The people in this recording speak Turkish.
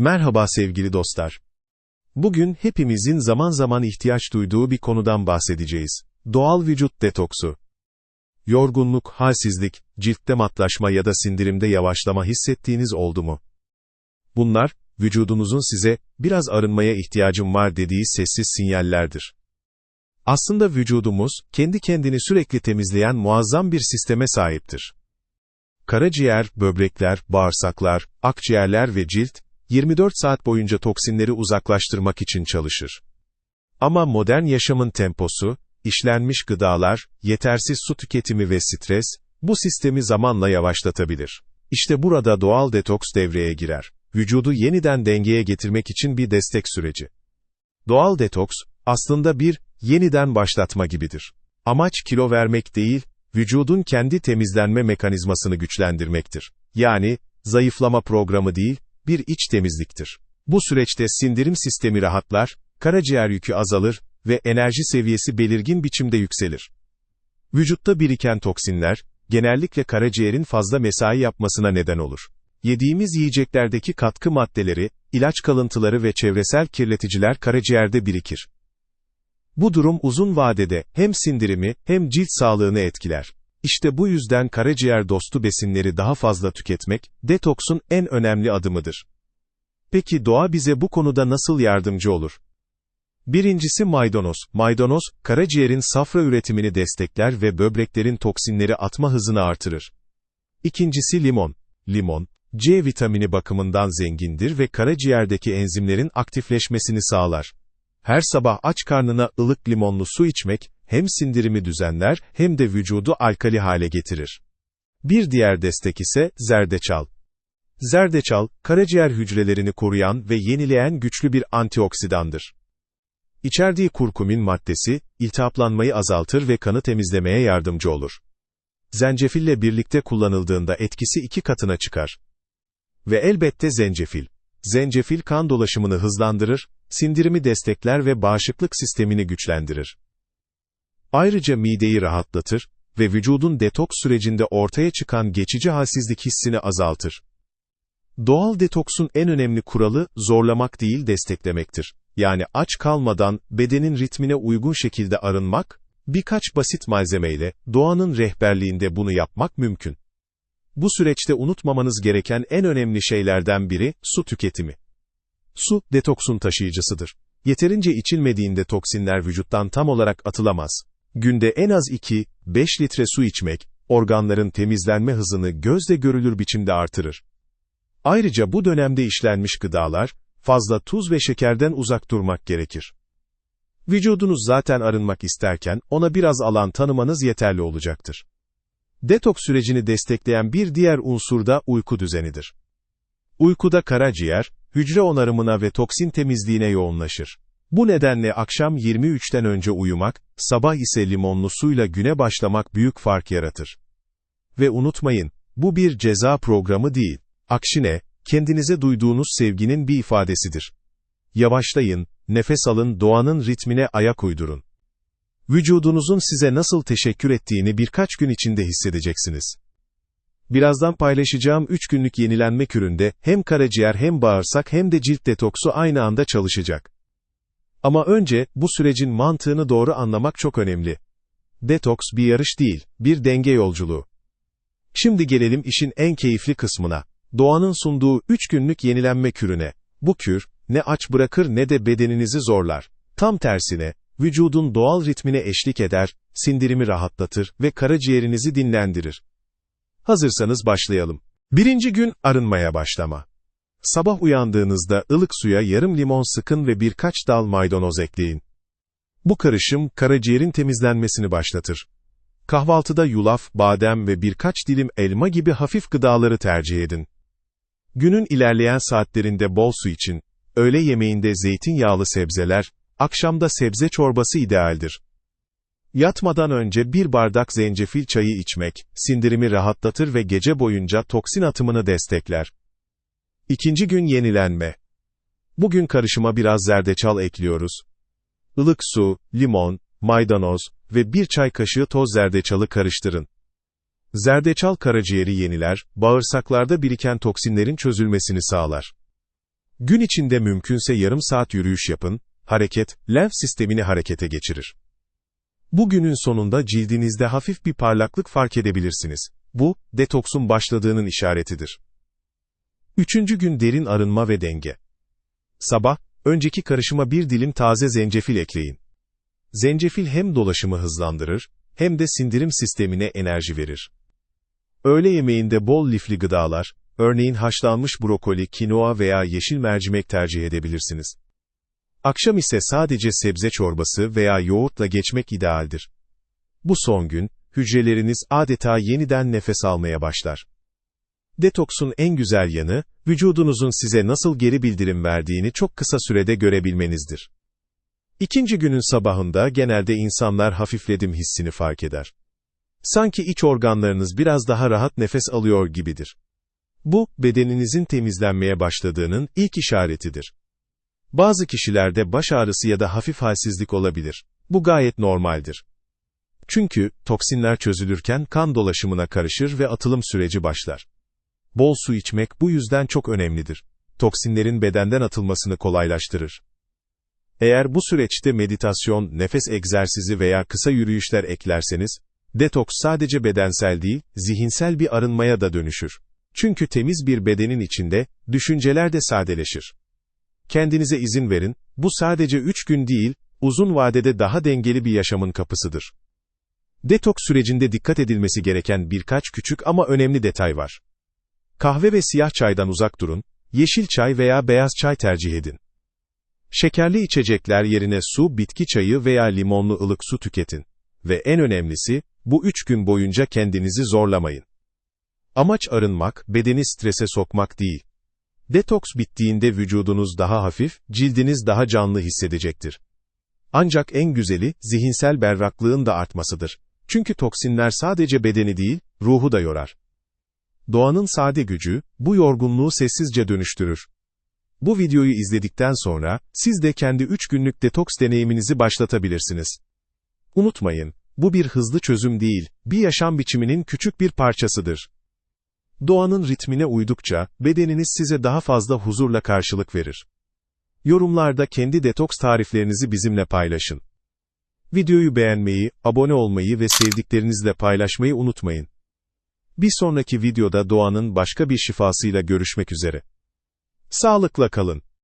Merhaba sevgili dostlar. Bugün hepimizin zaman zaman ihtiyaç duyduğu bir konudan bahsedeceğiz. Doğal vücut detoksu. Yorgunluk, halsizlik, ciltte matlaşma ya da sindirimde yavaşlama hissettiğiniz oldu mu? Bunlar, vücudunuzun size biraz arınmaya ihtiyacım var dediği sessiz sinyallerdir. Aslında vücudumuz, kendi kendini sürekli temizleyen muazzam bir sisteme sahiptir. Karaciğer, böbrekler, bağırsaklar, akciğerler ve cilt, 24 saat boyunca toksinleri uzaklaştırmak için çalışır. Ama modern yaşamın temposu, işlenmiş gıdalar, yetersiz su tüketimi ve stres, bu sistemi zamanla yavaşlatabilir. İşte burada doğal detoks devreye girer. Vücudu yeniden dengeye getirmek için bir destek süreci. Doğal detoks, aslında bir, yeniden başlatma gibidir. Amaç kilo vermek değil, vücudun kendi temizlenme mekanizmasını güçlendirmektir. Yani, zayıflama programı değil, bir iç temizliktir. Bu süreçte sindirim sistemi rahatlar, karaciğer yükü azalır ve enerji seviyesi belirgin biçimde yükselir. Vücutta biriken toksinler, genellikle karaciğerin fazla mesai yapmasına neden olur. Yediğimiz yiyeceklerdeki katkı maddeleri, ilaç kalıntıları ve çevresel kirleticiler karaciğerde birikir. Bu durum uzun vadede hem sindirimi hem cilt sağlığını etkiler. İşte bu yüzden karaciğer dostu besinleri daha fazla tüketmek, detoksun en önemli adımıdır. Peki doğa bize bu konuda nasıl yardımcı olur? Birincisi maydanoz. Maydanoz, karaciğerin safra üretimini destekler ve böbreklerin toksinleri atma hızını artırır. İkincisi limon. Limon, C vitamini bakımından zengindir ve karaciğerdeki enzimlerin aktifleşmesini sağlar. Her sabah aç karnına ılık limonlu su içmek, hem sindirimi düzenler hem de vücudu alkali hale getirir. Bir diğer destek ise zerdeçal. Zerdeçal, karaciğer hücrelerini koruyan ve yenileyen güçlü bir antioksidandır. İçerdiği kurkumin maddesi, iltihaplanmayı azaltır ve kanı temizlemeye yardımcı olur. Zencefille birlikte kullanıldığında etkisi iki katına çıkar. Ve elbette zencefil. Zencefil kan dolaşımını hızlandırır, sindirimi destekler ve bağışıklık sistemini güçlendirir. Ayrıca mideyi rahatlatır ve vücudun detoks sürecinde ortaya çıkan geçici halsizlik hissini azaltır. Doğal detoksun en önemli kuralı, zorlamak değil desteklemektir. Yani aç kalmadan, bedenin ritmine uygun şekilde arınmak, birkaç basit malzemeyle, doğanın rehberliğinde bunu yapmak mümkün. Bu süreçte unutmamanız gereken en önemli şeylerden biri, su tüketimi. Su, detoksun taşıyıcısıdır. Yeterince içilmediğinde toksinler vücuttan tam olarak atılamaz. Günde en az 2-5 litre su içmek, organların temizlenme hızını gözle görülür biçimde artırır. Ayrıca bu dönemde işlenmiş gıdalar, fazla tuz ve şekerden uzak durmak gerekir. Vücudunuz zaten arınmak isterken, ona biraz alan tanımanız yeterli olacaktır. Detoks sürecini destekleyen bir diğer unsur da uyku düzenidir. Uykuda karaciğer, hücre onarımına ve toksin temizliğine yoğunlaşır. Bu nedenle akşam 23'ten önce uyumak, sabah ise limonlu suyla güne başlamak büyük fark yaratır. Ve unutmayın, bu bir ceza programı değil. Aksine, kendinize duyduğunuz sevginin bir ifadesidir. Yavaşlayın, nefes alın, doğanın ritmine ayak uydurun. Vücudunuzun size nasıl teşekkür ettiğini birkaç gün içinde hissedeceksiniz. Birazdan paylaşacağım 3 günlük yenilenme küründe hem karaciğer hem bağırsak hem de cilt detoksu aynı anda çalışacak. Ama önce, bu sürecin mantığını doğru anlamak çok önemli. Detoks bir yarış değil, bir denge yolculuğu. Şimdi gelelim işin en keyifli kısmına. Doğanın sunduğu 3 günlük yenilenme kürüne. Bu kür, ne aç bırakır ne de bedeninizi zorlar. Tam tersine, vücudun doğal ritmine eşlik eder, sindirimi rahatlatır ve karaciğerinizi dinlendirir. Hazırsanız başlayalım. Birinci gün, arınmaya başlama. Sabah uyandığınızda ılık suya yarım limon sıkın ve birkaç dal maydanoz ekleyin. Bu karışım, karaciğerin temizlenmesini başlatır. Kahvaltıda yulaf, badem ve birkaç dilim elma gibi hafif gıdaları tercih edin. Günün ilerleyen saatlerinde bol su için, öğle yemeğinde zeytinyağlı sebzeler, akşamda sebze çorbası idealdir. Yatmadan önce bir bardak zencefil çayı içmek, sindirimi rahatlatır ve gece boyunca toksin atımını destekler. İkinci gün yenilenme. Bugün karışıma biraz zerdeçal ekliyoruz. Ilık su, limon, maydanoz ve bir çay kaşığı toz zerdeçalı karıştırın. Zerdeçal karaciğeri yeniler, bağırsaklarda biriken toksinlerin çözülmesini sağlar. Gün içinde mümkünse yarım saat yürüyüş yapın, hareket, lenf sistemini harekete geçirir. Bugünün sonunda cildinizde hafif bir parlaklık fark edebilirsiniz. Bu, detoksun başladığının işaretidir. Üçüncü gün derin arınma ve denge. Sabah, önceki karışıma bir dilim taze zencefil ekleyin. Zencefil hem dolaşımı hızlandırır, hem de sindirim sistemine enerji verir. Öğle yemeğinde bol lifli gıdalar, örneğin haşlanmış brokoli, kinoa veya yeşil mercimek tercih edebilirsiniz. Akşam ise sadece sebze çorbası veya yoğurtla geçmek idealdir. Bu son gün, hücreleriniz adeta yeniden nefes almaya başlar. Detoksun en güzel yanı, vücudunuzun size nasıl geri bildirim verdiğini çok kısa sürede görebilmenizdir. İkinci günün sabahında genelde insanlar hafifledim hissini fark eder. Sanki iç organlarınız biraz daha rahat nefes alıyor gibidir. Bu, bedeninizin temizlenmeye başladığının ilk işaretidir. Bazı kişilerde baş ağrısı ya da hafif halsizlik olabilir. Bu gayet normaldir. Çünkü, toksinler çözülürken kan dolaşımına karışır ve atılım süreci başlar. Bol su içmek bu yüzden çok önemlidir. Toksinlerin bedenden atılmasını kolaylaştırır. Eğer bu süreçte meditasyon, nefes egzersizi veya kısa yürüyüşler eklerseniz, detoks sadece bedensel değil, zihinsel bir arınmaya da dönüşür. Çünkü temiz bir bedenin içinde, düşünceler de sadeleşir. Kendinize izin verin, bu sadece 3 gün değil, uzun vadede daha dengeli bir yaşamın kapısıdır. Detoks sürecinde dikkat edilmesi gereken birkaç küçük ama önemli detay var. Kahve ve siyah çaydan uzak durun, yeşil çay veya beyaz çay tercih edin. Şekerli içecekler yerine su, bitki çayı veya limonlu ılık su tüketin. Ve en önemlisi, bu 3 gün boyunca kendinizi zorlamayın. Amaç arınmak, bedeni strese sokmak değil. Detoks bittiğinde vücudunuz daha hafif, cildiniz daha canlı hissedecektir. Ancak en güzeli, zihinsel berraklığın da artmasıdır. Çünkü toksinler sadece bedeni değil, ruhu da yorar. Doğanın sade gücü, bu yorgunluğu sessizce dönüştürür. Bu videoyu izledikten sonra, siz de kendi 3 günlük detoks deneyiminizi başlatabilirsiniz. Unutmayın, bu bir hızlı çözüm değil, bir yaşam biçiminin küçük bir parçasıdır. Doğanın ritmine uydukça, bedeniniz size daha fazla huzurla karşılık verir. Yorumlarda kendi detoks tariflerinizi bizimle paylaşın. Videoyu beğenmeyi, abone olmayı ve sevdiklerinizle paylaşmayı unutmayın. Bir sonraki videoda doğanın başka bir şifasıyla görüşmek üzere. Sağlıkla kalın.